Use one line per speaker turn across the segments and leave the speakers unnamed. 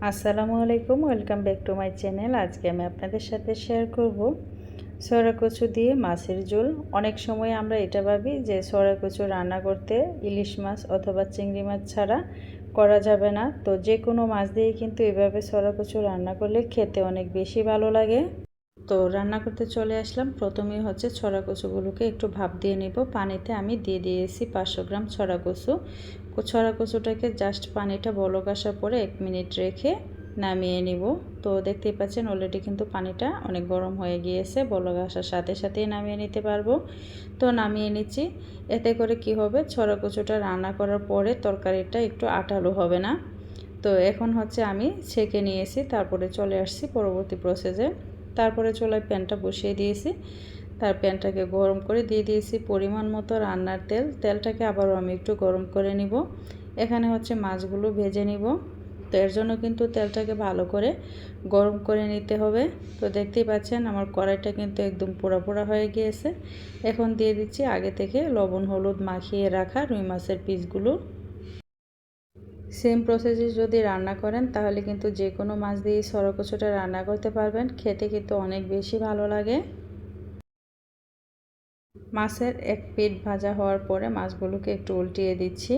আসসালামু আলাইকুম, welcome back to my channel. আজকে আমি আপনাদের সাথে শেয়ার করব সরা কচু দিয়ে মাছের ঝোল। অনেক সময় আমরা এটা ভাবি যে সরা কচু রান্না করতে ইলিশ মাছ অথবা চিংড়ি মাছ ছাড়া করা যাবে না। তো যে কোনো মাছ দিয়ে কিন্তু এভাবে সরা কচু রান্না করলে খেতে অনেক বেশি ভালো লাগে। তো রান্না করতে চলে আসলাম। প্রথমেই হচ্ছে ছড়া কচুগুলোকে একটু ভাপ দিয়ে নেব। পানিতে আমি দিয়ে দিয়েছি পাঁচশো গ্রাম ছড়া কচু। ছড়া কচুটাকে জাস্ট পানিটা বলক আসার পরে এক মিনিট রেখে নামিয়ে নিব। তো দেখতেই পাচ্ছেন অলরেডি কিন্তু পানিটা অনেক গরম হয়ে গিয়েছে। বলক আসার সাথে সাথেই নামিয়ে নিতে পারব। তো নামিয়ে নিচ্ছি। এতে করে কি হবে? ছড়া কচুটা রান্না করার পরে তরকারিটা একটু আটালো হবে না। তো এখন হচ্ছে আমি ছেঁকে নিয়েছি। তারপরে চলে আসছি পরবর্তী প্রসেসে তারপরে চুলায় প্যানটা বসিয়ে দিয়েছি। তার প্যানটাকে গরম করে দিয়ে দিয়েছি পরিমাণ মতো রান্নার তেল। তেলটাকে আবারও আমি একটু গরম করে নিব। এখানে হচ্ছে মাছগুলো ভেজে নিব। তো এর জন্য কিন্তু তেলটাকে ভালো করে গরম করে নিতে হবে। তো দেখতেই পাচ্ছেন আমার কড়াইটা কিন্তু একদম পোড়া পোড়া হয়ে গিয়েছে। এখন দিয়ে দিচ্ছি আগে থেকে লবণ, হলুদ মাখিয়ে রাখা রুই মাছের পিসগুলো। সেম প্রসেসে যদি রান্না করেন, তাহলে কিন্তু যে কোনো মাছ দিয়ে সরকচুটা রান্না করতে পারবেন। খেতে কিন্তু অনেক বেশি ভালো লাগে। মাছের এক পিঠ ভাজা হওয়ার পরে মাছগুলোকে একটু উল্টিয়ে দিচ্ছি।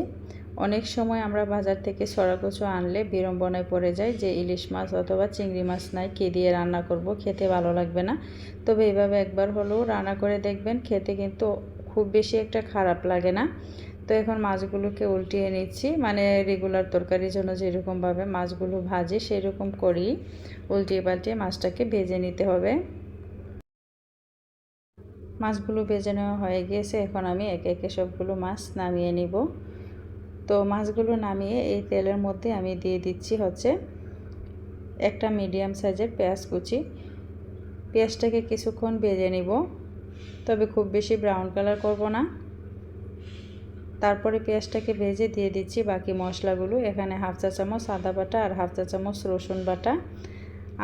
অনেক সময় আমরা বাজার থেকে সরাকচু আনলে বিড়ম্বনায় পড়ে যায় যে ইলিশ মাছ অথবা চিংড়ি মাছ নাই, কে দিয়ে রান্না করব, খেতে ভালো লাগবে না। তবে এইভাবে একবার হলেও রান্না করে দেখবেন, খেতে কিন্তু খুব বেশি একটা খারাপ লাগে না। তো এখন মাছগুলোকে উল্টিয়ে নিচ্ছি। মানে রেগুলার তরকারির জন্য যেরকমভাবে মাছগুলো ভাজি, সেরকম করি উল্টিয়ে পাল্টিয়ে মাছটাকে ভেজে নিতে হবে। মাছগুলো ভেজে নেওয়া হয়ে গিয়েছে এখন আমি একে একে সবগুলো মাছ নামিয়ে নিব। তো মাছগুলো নামিয়ে এই তেলের মধ্যে আমি দিয়ে দিচ্ছি হচ্ছে একটা মিডিয়াম সাইজের পেঁয়াজ কুচি। পেঁয়াজটাকে কিছুক্ষণ ভেজে নিব। তবে খুব বেশি ব্রাউন কালার করব না। তারপরে পেঁয়াজটাকে ভেজে দিয়ে দিচ্ছি বাকি মশলাগুলো। এখানে হাফ চা চামচ আদা বাটা আর হাফ চা চামচ রসুন বাটা।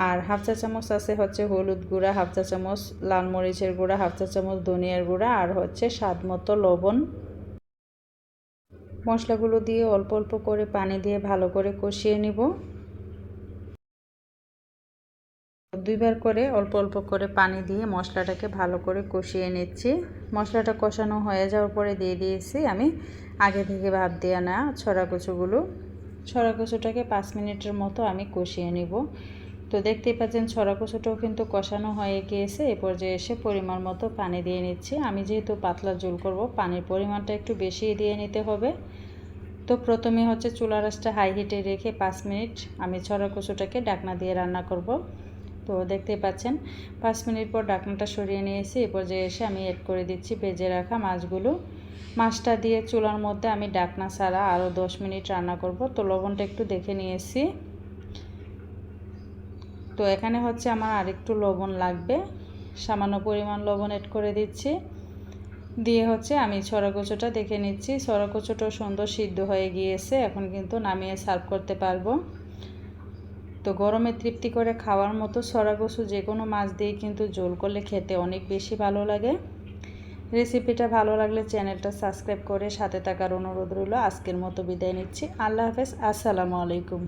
আর হাফ চা চামচ আছে হচ্ছে হলুদ গুঁড়া, হাফ চা চামচ লাল মরিচের গুঁড়া, হাফ চা চামচ ধনিয়ার গুঁড়া আর হচ্ছে স্বাদ মতো লবণ। মশলাগুলো দিয়ে অল্প অল্প করে পানি দিয়ে ভালো করে কষিয়ে নিব। দুইবার করে অল্প অল্প করে পানি দিয়ে মশলাটাকে ভালো করে কষিয়ে নিচ্ছি। মশলাটা কষানো হয়ে যাওয়ার পরে দিয়ে দিয়েছি আমি আগে থেকে ভাব দিয়ে না ছড়া কচুগুলো ছড়া কচুটাকে পাঁচ মিনিটের মতো আমি কষিয়ে নিব। তো দেখতেই পাচ্ছেন ছড়া কচুটাও কিন্তু কষানো হয়ে গিয়েছে, এ পর্যায়ে এসে পরিমাণ মতো পানি দিয়ে নিচ্ছি। আমি যেহেতু পাতলা জোল করব, পানির পরিমাণটা একটু বেশি দিয়ে নিতে হবে। তো প্রথমে হচ্ছে চুলা রাসটা হাই হিটে রেখে পাঁচ মিনিট আমি ছড়া কচুটাকে ডাকনা দিয়ে রান্না করব। তো দেখতেই পাচ্ছেন, পাঁচ মিনিট পর ডাকনাটা সরিয়ে নিয়েছি এ পর্যায়ে এসে আমি এড করে দিচ্ছি ভেজে রাখা মাছগুলো। মাছটা দিয়ে চুলার মধ্যে আমি ডাকনা ছাড়া আরও দশ মিনিট রান্না করব। তো লবণটা একটু দেখে নিয়েছি তো এখানে হচ্ছে আমার আরেকটু লবণ লাগবে। সামান্য পরিমাণ লবণ এড করে দিচ্ছি। দিয়ে হচ্ছে আমি ছড়াকচুটা দেখে নিচ্ছি। ছড়াকচুটাও সুন্দর সিদ্ধ হয়ে গিয়েছে। এখন কিন্তু নামিয়ে সার্ভ করতে পারব। তো গরমে তৃপ্তি করে খাওয়ার মতো সরাগসু যে কোনো মাছ দিয়ে কিন্তু জোল করলে খেতে অনেক বেশি ভালো লাগে। রেসিপিটা ভালো লাগলে চ্যানেলটা সাবস্ক্রাইব করে সাথে থাকার অনুরোধ রইল। আজকের মতো বিদায় নিচ্ছি। আল্লাহ হাফেজ। আসসালামু আলাইকুম।